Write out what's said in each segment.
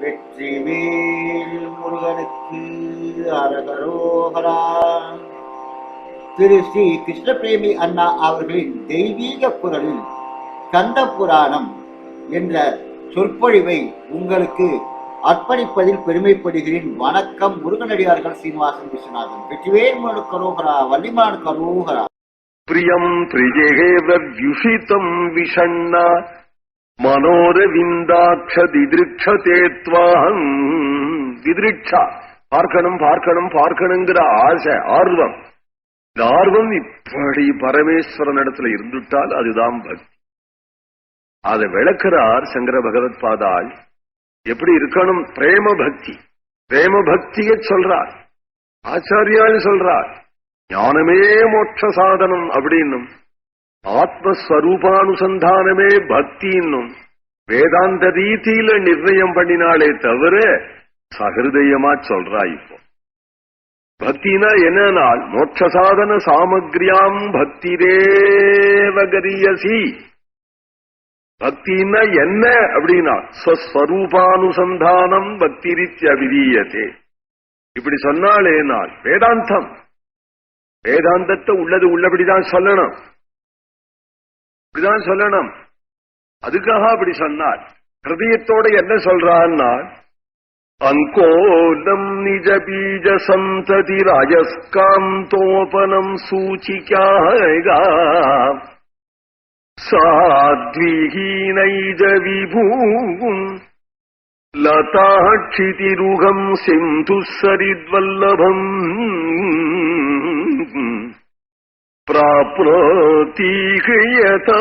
வெற்றிவேல் முருகனுக்கு அரகரோகரா. திரு ஸ்ரீ கிருஷ்ணபிரேமி அண்ணா அவர்களின் தெய்வீக குரலில் கந்த புராணம் என்ற சொற்பொழிவை உங்களுக்கு அர்ப்பணிப்பதில் பெருமைப்படுகிறேன். வணக்கம் முருகனடியார்கள் சீனிவாசன் விஸ்வநாதன். வெற்றிவேல் கரோகரா வள்ளிமான் கரோகரா. பிரியம் பிரியேவ வியுஷிதம் விஷண்ணா. மனோரவிந்தாட்ச திதிருட்சதே துவாஹம் பார்க்கணும் பார்க்கணும் பார்க்கணுங்கிற ஆசை ஆர்வம். இந்த ஆர்வம் இப்படி பரமேஸ்வரன் இடத்துல இருந்துட்டால் அதுதான் பக்தி. அதை விளக்குறார் சங்கர பகவத் பாதால் எப்படி இருக்கணும்? பிரேம பக்தி. பிரேம பக்தியை சொல்றார். ஆச்சாரியால் சொல்றார். ஞானமே மோட்ச சாதனம் அப்படின்னும். ஆத்மஸ்வரூபானுசந்தானமே பக்தின்னும். வேதாந்த ரீதியில நிர்ணயம் பண்ணினாலே தவிர சகிருதயமா சொல்றா இப்போ. பக்தினா என்னனால் மோட்ச சாதன பக்தி தேவகரியசி பக்தின்னா என்ன அப்படின்னா ஸ்வஸ்வரூபானுசந்தானம் பக்திரித்ய விதீயத்தே இப்படி சொன்னாலே நான் வேதாந்தம். வேதாந்தத்தை உள்ளது உள்ளபடிதான் சொல்லணும். இப்படிதான் சொல்லணும். அதுக்காக அப்படி சொன்னார். ஹிருதயத்தோட என்ன சொல்றான்னா அங்கோலம் நிஜ பீஜ சந்ததி ராஜஸ்காந்தோபனம் சூச்சிக்காக சாத்விஹீனைஜ விபூம் லதாட்சிதிருகம் சிந்து சரித்வல்லபம் प्राप्नोतीहयता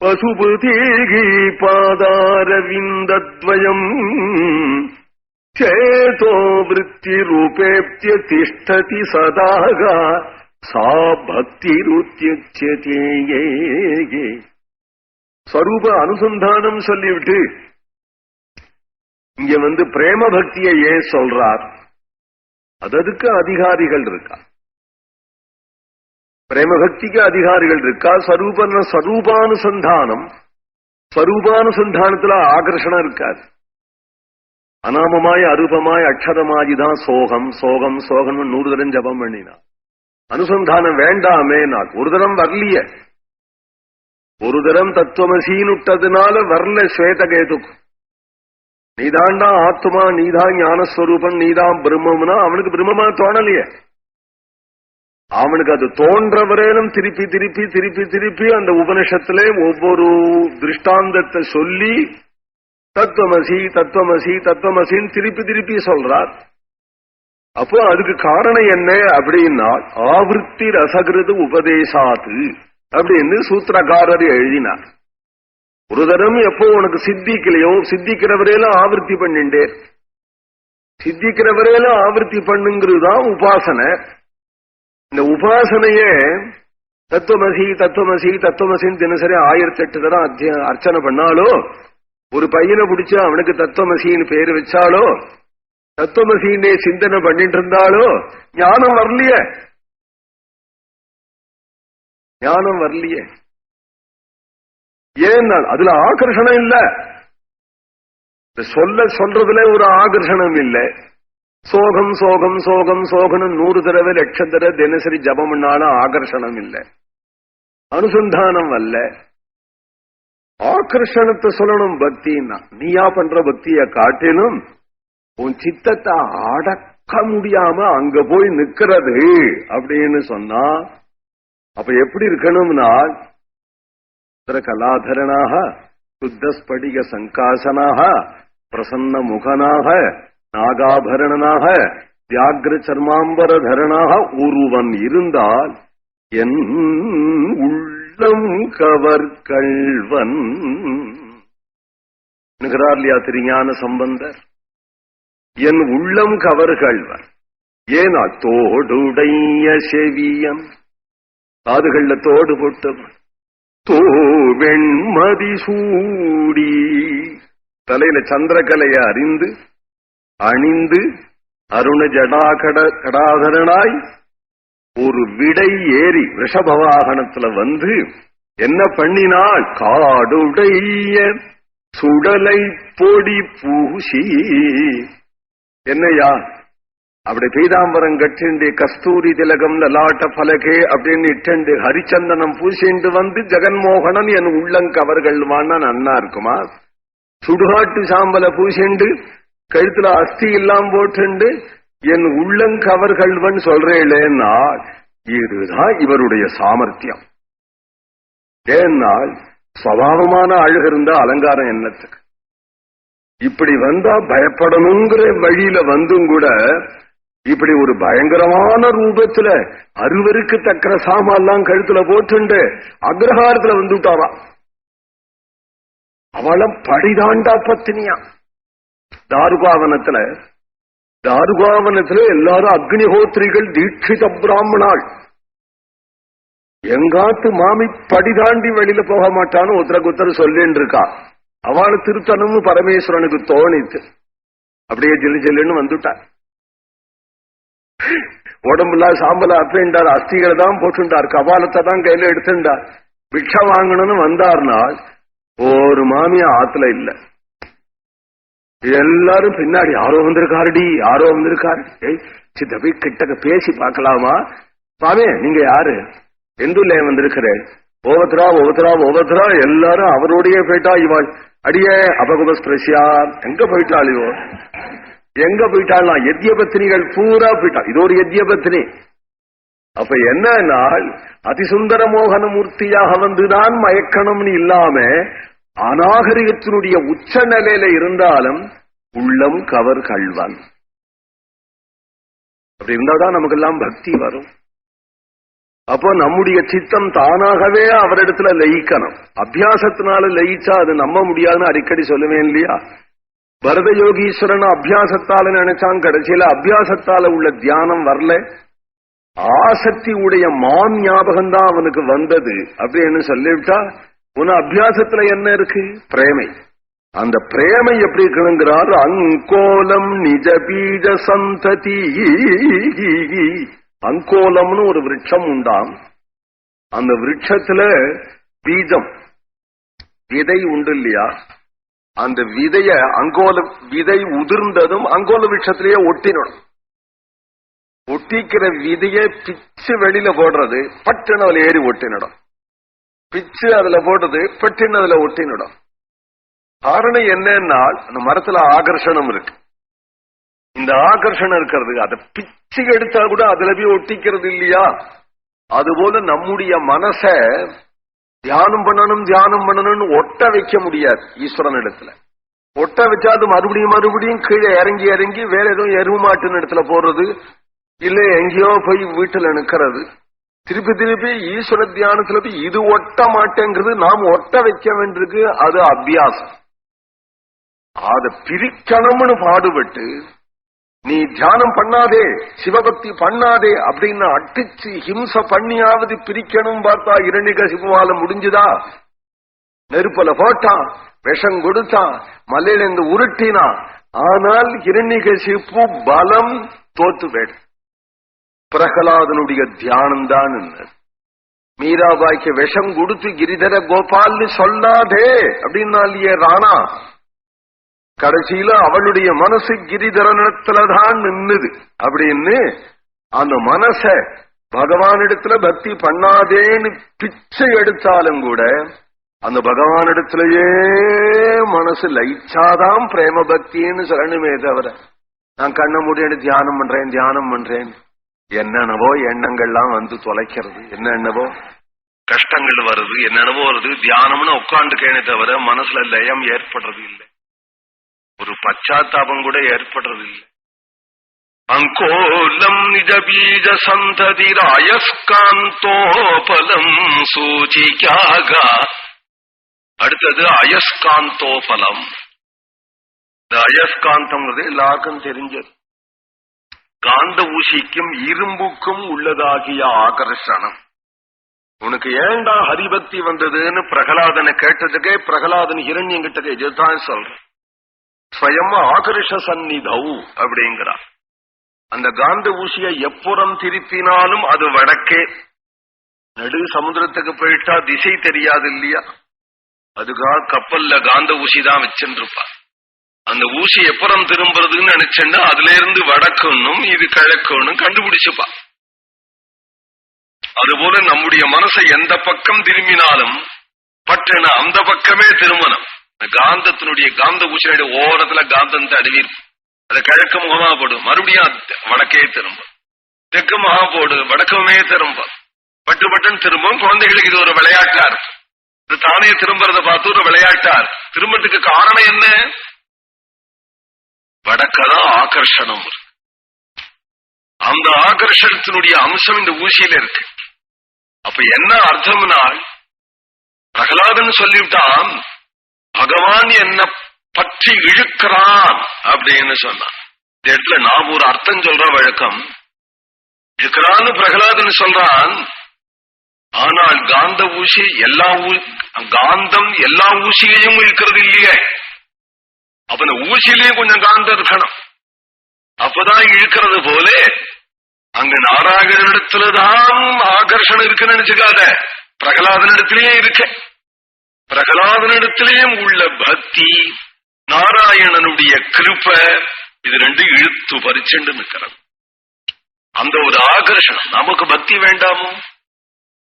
पशुपतेः पादारविन्दद्वयम् चेतो वृत्तिरूपेत्य तिष्ठति सदागा सा பக்திருத்தியுச்சதே ஸ்வரூப அனுசந்தானம் சொல்லிவிட்டு இங்க வந்து பிரேம பக்தியை ஏன் சொல்றார் அதற்கு அதிகாரிகள் இருக்கா பிரேமபக்திக்கு அதிகாரிகள் இருக்கா? ஸ்வரூபன சரூபானுசந்தானம். சரூபானுசந்தானத்துல ஆகர்ஷணம் இருக்காது. அனாமமாய் அருபமாய் அக்ஷரமாதிதான் சோகம். சோகம் சோகம் நூறு தரம் ஜபம் பண்ணினா. அனுசந்தானம் வேண்டாமே நான் ஒரு தரம் வரலையே. ஒரு தரம் தத்துவமசீனுட்டதுனால வரல ஸ்வேதகேதுக்கு. நீதாண்டா ஆத்மா நீதான் ஞானஸ்வரூபம் நீதான் பிரம்மம்னா அவனுக்கு பிரம்மமா தோணலையே. அவனுக்கு அது தோன்ற வரையிலும் திருப்பி திருப்பி திருப்பி திருப்பி அந்த உபனிஷத்திலே ஒவ்வொரு திருஷ்டாந்தத்தை சொல்லி தத்துவமசி தத்துவமசி தத்துவமசின்னு திருப்பி திருப்பி சொல்றார். அப்போ அதுக்கு காரணம் என்ன அப்படின்னா ஆவருத்தி ரசகிருது உபதேசாது அப்படின்னு சூத்திரக்காரர் எழுதினார். ஒரு தரம் எப்போ உனக்கு சித்திக்கலையோ சித்திக்கிற வரையில ஆவர்த்தி பண்ணிண்டே சித்திக்கிற வரையில ஆவர்த்தி பண்ணுங்கிறது தான் உபாசனை. இந்த உபாசனையே தத்துவமசி தத்துவமசி தத்துவமசின்னு தினசரி ஆயிரத்தி எட்டு தரம் அர்ச்சனை பண்ணாலோ ஒரு பையனை பிடிச்சா அவனுக்கு தத்துவமசின்னு பேரு வச்சாலோ தத்துவமசின்னே சிந்தனை பண்ணிட்டு இருந்தாலோ ஞானம் வரலையே. ஞானம் வரலையே. ஏன்னா அதுல ஆகர்ஷணம் இல்ல. சொல்ல சொல்றதுல ஒரு ஆகர்ஷணம் இல்லை. சோகம் சோகம் சோகம் சோகனம் நூறு தடவை லட்சம் தடவை தினசரி ஜபம் பண்ணாலும் ஆகர்ஷணம் இல்லை அனுசந்தானம் அல்ல. ஆகர்ஷணத்தை சொல்லணும் பக்தின்னா. நீயா பண்ற பக்திய காட்டிலும் உன் சித்தத்தை அடக்க முடியாம அங்க போய் நிக்கிறது அப்படின்னு சொன்னா அப்ப எப்படி இருக்கணும்னா கலாதரனாக சுத்தஸ்படிக சங்காசனாக பிரசன்ன முகனாக நாகாபரணனாக வியாகிர சர்மாம்பரதரனாக ஒருவன் இருந்தால் என் உள்ளம் கவர் கள்வன் இல்லையா திருஞான சம்பந்தர்? என் உள்ளம் கவர் கள்வன் ஏனா தோடுடைய செவியன் காதுகள்ல தோடு போட்டவன் தோ வெண்மதி சூடி. தலையில சந்திரகலையை அறிந்து அணிந்து அருண ஜடாகட கடாதரனாய் ஒரு விடை ஏறி ரிஷபவாகனத்துல வந்து என்ன பண்ணினாள்? காடுடைய சுடலை பொடி பூசி. என்னையா? அப்படி பீதாம்பரம் கட்டிண்டு கஸ்தூரி திலகம் லலாட்ட பலகே அப்படின்னு இட்டண்டு ஹரிச்சந்தனம் பூசிண்டு வந்து ஜெகன்மோகனன் என் உள்ளங்கவர்கள் வானா நன்னா இருக்குமா சுடுகாட்டு சாம்பல பூசிண்டு கழுத்துல அஸ்தி எல்லாம் போட்டுண்டு என் உள்ளங்கவர்கள்வன் சொல்றேன்னா இதுதான் இவருடைய சாமர்த்தியம். ஏன்னால் சுவாவமான அழகு இருந்தா அலங்காரம் என்னத்துக்கு? இப்படி வந்தா பயப்படணுங்கிற வழியில வந்தும் கூட இப்படி ஒரு பயங்கரமான ரூபத்துல அறுவருக்கு தக்கிற சாமான்லாம் கழுத்துல போட்டுண்டு அக்ரஹாரத்துல வந்துட்டாரா அவளம் படிதாண்டா பத்தினியா? தாருகாவனத்துல தாருகாவனத்துல எல்லாரும் அக்னிஹோத்திரிகள் தீட்சித பிராமணாள். எங்காத்து மாமி படிதாண்டி வெளியில போக மாட்டான்னு ஒருத்தருக்கு ஒருத்தர் சொல்லின்னு இருக்கா அவள் திருத்தனம்னு பரமேஸ்வரனுக்கு தோணித்து அப்படியே ஜில்லு ஜில்லுன்னு வந்துட்டா. உடம்புல சாம்பல அப்படின்றார் அஸ்திகளை தான் போட்டுண்டார் கபாலத்தை தான் கையில எடுத்துட்டார் பிக்ஷா வாங்கணும்னு வந்தார்னால் ஒரு மாமியா ஆத்துல இல்ல. எல்லாரும் பின்னாடி யாரோ வந்திருக்காருடி யாரோ வந்திருக்காரு. சித்த போய் கிட்டக்க பேசி பார்க்கலாமா? சாமி நீங்க யாரு? எந்துல வந்திருக்கிறேன் ஒவ்வொருத்தரா ஒவ்வொருத்தரா ஒவ்வொருத்தரா எல்லாரும் அவரோடய போயிட்டா இவாள். அடியே அபகுபஸ்பிரசியா எங்க போயிட்டாள் இவோ? எங்க போயிட்டாள்னா எத்தியபத்தினிகள் பூரா போயிட்டா. இது ஒரு எத்தியபத்தினி அப்ப என்னன்னா அதிசுந்தர மோகன மூர்த்தியாக வந்துதான் மயக்கணும்னு இல்லாம அநாகரிகத்தினுடைய உச்ச நிலையில இருந்தாலும் உள்ளம் கவர் கள்வான். அப்படி இருந்தாதான் நமக்கெல்லாம் பக்தி வரும். அப்போ நம்முடைய சித்தம் தானாகவே அவரிடத்துல லயிக்கணும். அபியாசத்தினால லயிச்சா அது நம்ப முடியாதுன்னு அடிக்கடி சொல்லுவேன் இல்லையா? பரத யோகீஸ்வரன் அபியாசத்தால நினைச்சான் கடைசியில அபியாசத்தால உள்ள தியானம் வரல. ஆசக்தி உடைய மான் ஞாபகம் தான் அவனுக்கு வந்தது அப்படின்னு சொல்லிவிட்டா உன் அபியாசத்துல என்ன இருக்கு? பிரேமை. அந்த பிரேமை எப்படி இருக்கணுங்கிறார் அங்கோலம் நிஜ பீஜ சந்ததி. அங்கோலம்னு ஒரு விரட்சம் உண்டாம். அந்த விருட்சத்துல பீஜம். விதை உண்டு இல்லையா? அந்த விதைய அங்கோல விதை உதிர்ந்ததும் அங்கோல விரட்சத்திலேயே ஒட்டினணும் ஒட்டிக்கிற விதைய பிச்சு வெளியில போடுறது பட்டுன்னு அதுல ஏறி ஒட்டினிடும் பிச்சு அதுல போடுறது பெட்டின்னு அதுல ஒட்டினிடும். காரணம் என்னன்னா அந்த மரத்துல ஆகர்ஷணம் இருக்கு. இந்த ஆகர்ஷணம் இருக்கிறது அதை பிச்சு எடுத்தா கூட அதுல போய் ஒட்டிக்கிறது இல்லையா? அதுபோல நம்முடைய மனச தியானம் பண்ணணும் தியானம் பண்ணணும்னு ஒட்ட வைக்க முடியாது ஈஸ்வரன் இடத்துல. ஒட்ட வச்சா அது மறுபடியும் மறுபடியும் கீழே இறங்கி இறங்கி வேற எதுவும் எருமாட்டின் இடத்துல போடுறது இல்ல எங்கேயோ போய் வீட்டுல நிக்கிறது. திருப்பி திருப்பி ஈஸ்வர தியானத்துல போய் இது ஒட்ட மாட்டேங்கிறது நாம் ஒட்ட வைக்க வேண்டியிருக்கு அது அபியாசம். அத பிரிக்கணும்னு பாடுபட்டு நீ தியானம் பண்ணாதே சிவபக்தி பண்ணாதே அப்படின்னு அட்டிச்சு ஹிம்ச பண்ணியாவது பிரிக்கணும் பார்த்தா இரணிக சிவமால முடிஞ்சுதா? நெருப்பல போட்டான் விஷம் கொடுத்தான் மலையில இருந்து உருட்டினா ஆனால் இரணிக சிப்பு பலம் தோத்து போயிடு பிரகலாதனுடைய தியானம் தான் மீராபாய்க்கு விஷம் கொடுத்து கிரிதர கோபால்னு சொல்லாதே அப்படின்னாலேயே ராணா. கடைசியில அவளுடைய மனசு கிரிதரனிடத்துலதான் நின்னுது. அப்படின்னு அந்த மனச பகவானிடத்துல பக்தி பண்ணாதேன்னு பிச்சை எடுத்தாலும் கூட அந்த பகவானிடத்திலேயே மனசு லைச்சாதான் பிரேம பக்தின்னு சொல்லணுமே தவிர நான் கண்ண முடியாது தியானம் பண்றேன் தியானம் பண்றேன் என்னென்னவோ எண்ணங்கள்லாம் வந்து தொலைக்கிறது. என்னென்னவோ கஷ்டங்கள் வருது. என்னென்னவோ வருது. தியானம்னு உட்காந்துக்கேனே தவிர மனசுல லயம் ஏற்படுறது இல்லை. ஒரு பச்சாத்தாபம் கூட ஏற்படுறது இல்லை. அங்கோலம் நிஜ பீஜ சந்ததிராயஸ்காந்தோபலம் சூச்சிக்காக. அடுத்தது அயஸ்காந்தோபலம் இந்த அயஸ்காந்தம்ங்கிறது எல்லாருக்கும் தெரிஞ்சது. காந்த ஊசிக்கும் இரும்புக்கும் உள்ளதாகிய ஆகர்ஷணம். உனக்கு ஏண்டா ஹரிபக்தி வந்ததுன்னு பிரகலாதனை கேட்டதுக்கே பிரகலாதன் ஹிரண்யங்கிட்ட இதுதான் சொல்றேன். ஸ்வயம் ஆகர்ஷ சந்நிதவு அப்படிங்கிறார். அந்த காந்த ஊசிய எப்புறம் திருப்பினாலும் அது வடக்கே. நடு சமுத்திரத்துக்கு போயிட்டா திசை தெரியாது இல்லையா? அதுக்காக கப்பல்ல காந்த ஊசி தான் வச்சுருப்பா அந்த ஊசி எப்புறம் திரும்புறதுன்னு நினைச்சேன்னா அதுல இருந்து வடக்கணும் இது கிழக்கணும் கண்டுபிடிச்சுப்பா. அதுபோல நம்முடைய மனசை எந்த பக்கம் திரும்பினாலும் பட்டுன அந்த பக்கமே திரும்பணும். காந்தத்தினுடைய காந்த ஊசியுடைய ஓரத்துல காந்தம் தடவி அது கிழக்கு முகமா போடும் மறுபடியும் வடக்கே திரும்பும். தெற்கு முகமா போடு வடக்கமே திரும்பும். பட்டு பட்டுன்னு திரும்பும் குழந்தைகளுக்கு இது ஒரு விளையாட்டா இருக்கும். இது தானே திரும்புறத பார்த்து ஒரு விளையாட்டா இருக்கும். திரும்பத்துக்கு காரணம் என்ன? வடக்கதான் ஆகர்ஷணம். அந்த ஆகர்ஷணத்தினுடைய அம்சம் இந்த ஊசியில இருக்கு. அப்ப என்ன அர்த்தம்னால் பிரகலாதன் சொல்லிவிட்டான் பகவான் என்ன பற்றி இழுக்கிறான் அப்படின்னு சொன்னான். இந்த இடத்துல நாம் ஒரு அர்த்தம் சொல்ற வழக்கம். இழுக்கிறான்னு பிரகலாதன் சொல்றான் ஆனால் காந்த ஊசி எல்லா ஊ- காந்தம் எல்லா ஊசியையும் இழுக்கிறது இல்லையே. அப்ப இந்த ஊசியிலையும் கொஞ்சம் காந்த இருக்கணும் அப்பதான் இழுக்கிறது போல அங்க நாராயணனிடத்துலதான் ஆகர்ஷணம் இருக்குன்னு நினைச்சுக்காத பிரகலாதனிடத்திலேயே இருக்கு பிரகலாதனிடத்திலேயும் உள்ள பக்தி நாராயணனுடைய கிருப்ப இது ரெண்டு இழுத்து பறிச்சுண்டு நிற்கிறது அந்த ஒரு ஆகர்ஷணம் நமக்கு பக்தி வேண்டாமோ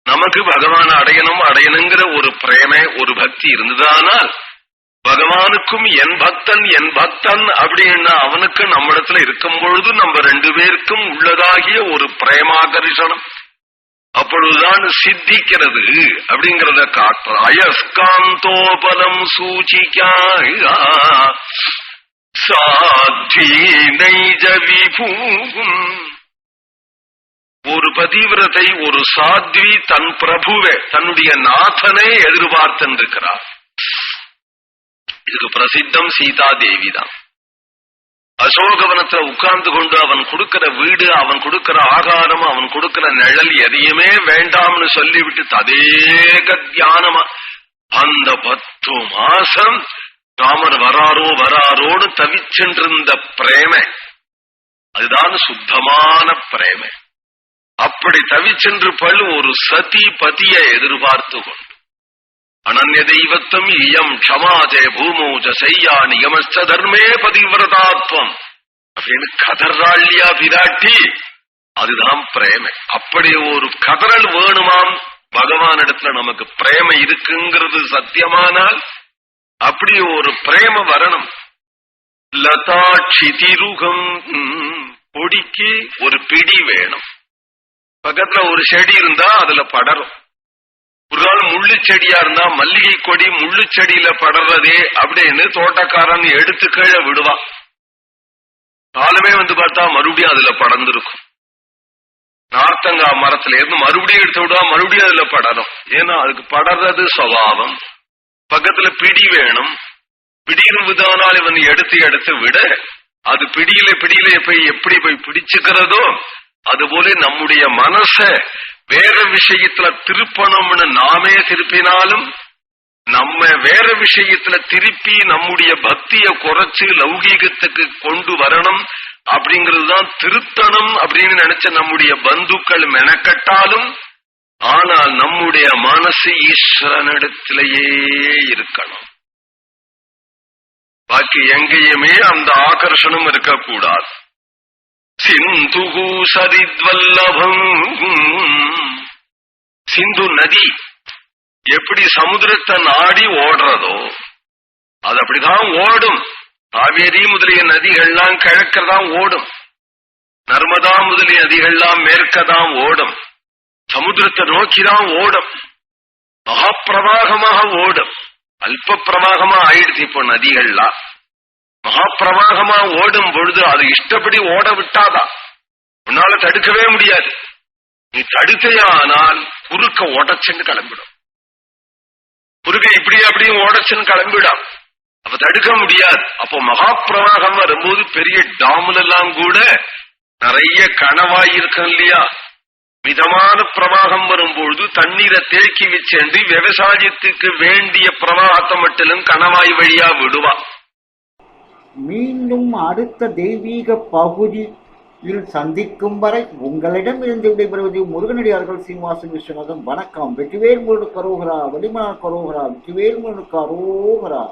நமக்கு பகவான் அடையணும் அடையணுங்கிற ஒரு பிரேம ஒரு பக்தி இருந்ததானால் பகவானுக்கும் என் பக்தன் என் பக்தன் அப்படின்னா அவனுக்கு நம்மிடத்துல இருக்கும் பொழுது நம்ம ரெண்டு பேருக்கும் உள்ளதாகிய ஒரு பிரேமாகரிசனம் அப்பொழுதுதான் சித்திக்கிறது அப்படிங்கறத காட்டுற அயஸ்காந்தோபலம் சூச்சிக்காய் சாத்வி நைஜ விபூகும் ஒரு பதிவிரதை ஒரு சாத்வி தன் பிரபுவே தன்னுடைய நாதனை எதிர்பார்த்திருக்கிறார். இதுக்கு பிரசித்தம் சீதா தேவி தான். அசோகவனத்துல உட்கார்ந்து கொண்டு அவன் கொடுக்கிற வீடு அவன் கொடுக்கிற ஆகாரம் அவன் கொடுக்கிற நிழல் எதையுமே வேண்டாம்னு சொல்லிவிட்டு ததேக தியானமா. அந்த பத்து மாசம் ராமர் வராரோ வராரோன்னு தவிச்சென்றிருந்த பிரேமை. அதுதான் சுத்தமான பிரேமை. அப்படி தவிச்சென்று பல் ஒரு சதி பதியை எதிர்பார்த்து கொண்டு. அனன்ய இயம் க்ஷமாஜே பூமோஜ செய்யா நியமஸ்த தர்மே பதிவிரதாத்வம். அப்படின்னு கதர்ராள்யா பிராட்டி அதுதான் பிரேமை. அப்படி ஒரு கதறல் வேணுமாம். பகவான் இடத்துல நமக்கு பிரேமை இருக்குங்கிறது சத்தியமானால் அப்படி ஒரு பிரேம வரணும். லதா சிதிருகம் பொடிக்கு ஒரு பிடி வேணும். பக்கத்துல ஒரு செடி இருந்தா அதுல படரும். ஒரு நாள் முள்ளு செடியா இருந்தா மல்லிகை கொடி முள்ளு செடியில படறதே அப்படின்னு தோட்டக்காரன் எடுத்து கீழே விடுவான். காலமே வந்து பார்த்தா மறுபடியும் அதுல படர்ந்திருக்கும். நார்த்தங்கா மரத்துல இருந்து மறுபடியும் எடுத்து விடுவா மறுபடியும் அதுல படரும். ஏன்னா அதுக்கு படறது சுவாவம். பக்கத்துல பிடி வேணும். பிடின்னு விதவனால் இவன் எடுத்து எடுத்து விட. அது பிடியில பிடியில போய் எப்படி போய் பிடிச்சுக்கிறதோ அதுபோல நம்முடைய மனச வேற விஷயத்துல திருப்பணும்னு நாமே திருப்பினாலும் நம்ம வேற விஷயத்துல திருப்பி நம்முடைய பக்திய குறைச்சு லௌகீகத்துக்கு கொண்டு வரணும் அப்படிங்கிறது தான் திருத்தணும் அப்படின்னு நினைச்ச நம்முடைய பந்துக்கள் மெனக்கட்டாலும் ஆனால் நம்முடைய மனசு ஈஸ்வரனிடத்திலேயே இருக்கணும். பாக்கி எங்கேயுமே அந்த ஆகர்ஷணம் இருக்கக்கூடாது. சிந்து சரித்வல்லபம் சிந்து நதி எப்படி சமுத்திரத்தை நாடி ஓடுறதோ அது அப்படிதான் ஓடும். காவேரி முதலிய நதிகள்லாம் கிழக்கதான் ஓடும். நர்மதா முதலிய நதிகள்லாம் மேற்கதான் ஓடும். சமுத்திரத்தை நோக்கிதான் ஓடும். மகாப்பிரவாகமாக ஓடும். அல்ப பிரவாகமா ஆயிடுச்சு இப்போ நதிகள்லாம். மகாப்பிரவாகமா ஓடும் பொழுது அது இஷ்டப்படி ஓட விட்டாதா உன்னால தடுக்கவே முடியாது. நீ தடுக்கையானால் குறுக்க ஓடச்சுன்னு கிளம்பிடும். குறுக்க இப்படி அப்படியும் ஓடச்சுன்னு கிளம்பிடும். அப்ப தடுக்க முடியாது. அப்போ மகாப்பிரவாகம் வரும்போது பெரிய டாம்ல எல்லாம் கூட நிறைய கனவாய் இருக்கும் இல்லையா? மிதமான பிரவாகம் வரும்பொழுது தண்ணீரை தேக்கி வச்சேண்டு விவசாயத்துக்கு வேண்டிய பிரவாகத்தை மட்டிலும் கணவாய் வழியா விடுவான். மீண்டும் அடுத்த தெய்வீக பகுதியில் சந்திக்கும் வரை உங்களிடம் இருந்து விடைபெறுவது முருகனடியார்கள் சீனிவாசன் விஸ்வநாதன். வணக்கம். வெற்றிவேல் முருகனுக்கு அரோகரா வடிமா கரோகரா வெற்றிவேல் முருகனுக்கு அரோகரா